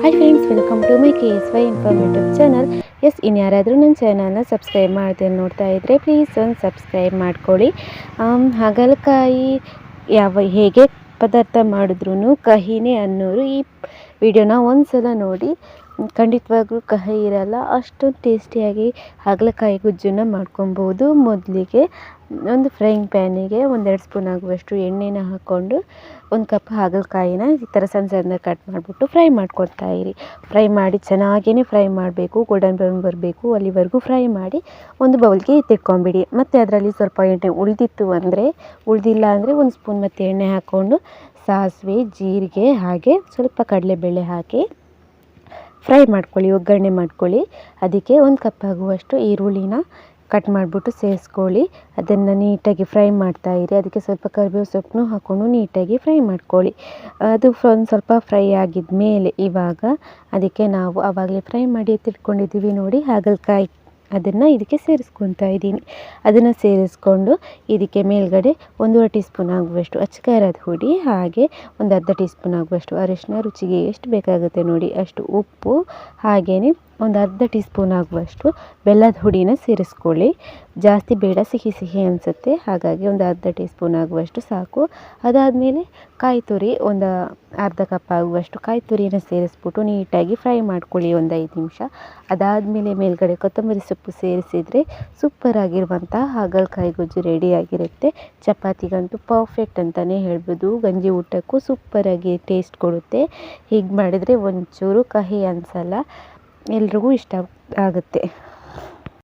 Hi friends welcome to my K S Y informative channel S ಇನ್ಯಾರಾದರೂ ನನ್ನ ಚಾನಲ್ನ subscribe ಮಾಡ್ದೆ ನೋಡ್ತಾ ಇದ್ದರೆ ಪ್ಲೀಸ್ ಒಂದು ಸಬ್ಸ್ಕ್ರೈಬ್ ಮಾಡ್ಕೊಳ್ಳಿ. ಹಾಗಲಕಾಯಿ ಯಾವ ಹೇಗೆ ಪದಾರ್ಥ ಮಾಡಿದ್ರೂ ಕಹಿನೇ ಅನ್ನೋರು ಈ ವಿಡಿಯೋನ ಒಂದು ಸಲ ನೋಡಿ. ಖಂಡಿತವಾಗ್ಲೂ ಕಹಿ ಇರಲ್ಲ. ಅಷ್ಟೊಂದು ಟೇಸ್ಟಿಯಾಗಿ ಹಾಗಲಕಾಯಿ ಗೊಜ್ಜನ್ನು ಮಾಡ್ಕೊಬೋದು. ಮೊದಲಿಗೆ ಒಂದು ಫ್ರೈಯಿಂಗ್ ಪ್ಯಾನಿಗೆ ಒಂದೆರಡು ಸ್ಪೂನ್ ಆಗುವಷ್ಟು ಎಣ್ಣೆನ ಹಾಕ್ಕೊಂಡು ಒಂದು ಕಪ್ ಹಾಗಲಕಾಯಿನ ಈ ಥರ ಸಣ್ಣ ಸಣ್ಣ ಕಟ್ ಮಾಡಿಬಿಟ್ಟು ಫ್ರೈ ಮಾಡ್ಕೊಳ್ತಾ ಇರಿ. ಫ್ರೈ ಮಾಡಿ ಚೆನ್ನಾಗೇ ಫ್ರೈ ಮಾಡಬೇಕು. ಗೋಲ್ಡನ್ ಬ್ರೌನ್ ಬರಬೇಕು. ಅಲ್ಲಿವರೆಗೂ ಫ್ರೈ ಮಾಡಿ ಒಂದು ಬೌಲ್ಗೆ ಎತ್ತಿಟ್ಕೊಂಬಿಡಿ ಮತ್ತು ಅದರಲ್ಲಿ ಸ್ವಲ್ಪ ಎಣ್ಣೆ ಉಳಿದಿತ್ತು ಅಂದರೆ, ಉಳಿದಿಲ್ಲ ಅಂದರೆ ಒಂದು ಸ್ಪೂನ್ ಮತ್ತು ಎಣ್ಣೆ ಹಾಕ್ಕೊಂಡು ಸಾಸಿವೆ, ಜೀರಿಗೆ ಹಾಗೆ ಸ್ವಲ್ಪ ಕಡಲೆಬೇಳೆ ಹಾಕಿ ಫ್ರೈ ಮಾಡ್ಕೊಳ್ಳಿ, ಒಗ್ಗರಣೆ ಮಾಡ್ಕೊಳ್ಳಿ. ಅದಕ್ಕೆ ಒಂದು ಕಪ್ ಆಗುವಷ್ಟು ಈರುಳ್ಳಿನ ಕಟ್ ಮಾಡಿಬಿಟ್ಟು ಸೇರಿಸ್ಕೊಳ್ಳಿ. ಅದನ್ನು ನೀಟಾಗಿ ಫ್ರೈ ಮಾಡ್ತಾ ಇರಿ. ಅದಕ್ಕೆ ಸ್ವಲ್ಪ ಕರಿಬೇವು ಸೊಪ್ಪನ್ನು ಹಾಕ್ಕೊಂಡು ನೀಟಾಗಿ ಫ್ರೈ ಮಾಡ್ಕೊಳ್ಳಿ. ಅದು ಒಂದು ಸ್ವಲ್ಪ ಫ್ರೈ ಆಗಿದ ಮೇಲೆ ಇವಾಗ ಅದಕ್ಕೆ ನಾವು ಆವಾಗಲೇ ಫ್ರೈ ಮಾಡಿ ಎತ್ತಿಟ್ಕೊಂಡಿದ್ದೀವಿ ನೋಡಿ ಹಾಗಲಕಾಯಿ ಅದನ್ನು ಇದಕ್ಕೆ ಸೇರಿಸ್ಕೊತಾ ಇದ್ದೀನಿ. ಅದನ್ನು ಸೇರಿಸ್ಕೊಂಡು ಇದಕ್ಕೆ ಮೇಲ್ಗಡೆ ಒಂದೂವರೆ ಟೀ ಸ್ಪೂನ್ ಆಗುವಷ್ಟು ಅಚ್ಚಕಾರದ ಹುಡಿ ಹಾಗೆ ಒಂದು ಅರ್ಧ ಟೀ ಸ್ಪೂನ್ ಆಗುವಷ್ಟು ಅರಿಶಿನ ರುಚಿಗೆ ಎಷ್ಟು ಬೇಕಾಗುತ್ತೆ ನೋಡಿ. ಅಷ್ಟು ಉಪ್ಪು ಹಾಗೆಯೇ ಒಂದು ಅರ್ಧ ಟೀ ಸ್ಪೂನ್ ಆಗುವಷ್ಟು ಬೆಲ್ಲದ ಹುಡಿನ ಸೇರಿಸ್ಕೊಳ್ಳಿ. ಜಾಸ್ತಿ ಬೇಡ, ಸಿಹಿ ಸಿಹಿ ಅನಿಸುತ್ತೆ. ಹಾಗಾಗಿ ಒಂದು ಅರ್ಧ ಟೀ ಸ್ಪೂನ್ ಆಗುವಷ್ಟು ಸಾಕು. ಅದಾದಮೇಲೆ ಕಾಯಿ ತುರಿ, ಒಂದು ಅರ್ಧ ಕಪ್ ಆಗುವಷ್ಟು ಕಾಯಿ ತುರಿನ ಸೇರಿಸ್ಬಿಟ್ಟು ನೀಟಾಗಿ ಫ್ರೈ ಮಾಡ್ಕೊಳ್ಳಿ ಒಂದು ಐದು ನಿಮಿಷ. ಅದಾದಮೇಲೆ ಮೇಲ್ಗಡೆ ಕೊತ್ತಂಬರಿ ಸೊಪ್ಪು ಸೇರಿಸಿದರೆ ಸೂಪರಾಗಿರುವಂಥ ಹಾಗಲಕಾಯಿ ಗೊಜ್ಜು ರೆಡಿಯಾಗಿರುತ್ತೆ ಚಪಾತಿಗಂತೂ ಪರ್ಫೆಕ್ಟ್ ಅಂತಲೇ ಹೇಳ್ಬೋದು. ಗಂಜಿ ಊಟಕ್ಕೂ ಸೂಪರಾಗಿ ಟೇಸ್ಟ್ ಕೊಡುತ್ತೆ. ಹೀಗೆ ಮಾಡಿದರೆ ಒಂಚೂರು ಕಹಿ ಅನಿಸಲ್ಲ. ಎಲ್ರಿಗೂ ಇಷ್ಟ ಆಗುತ್ತೆ.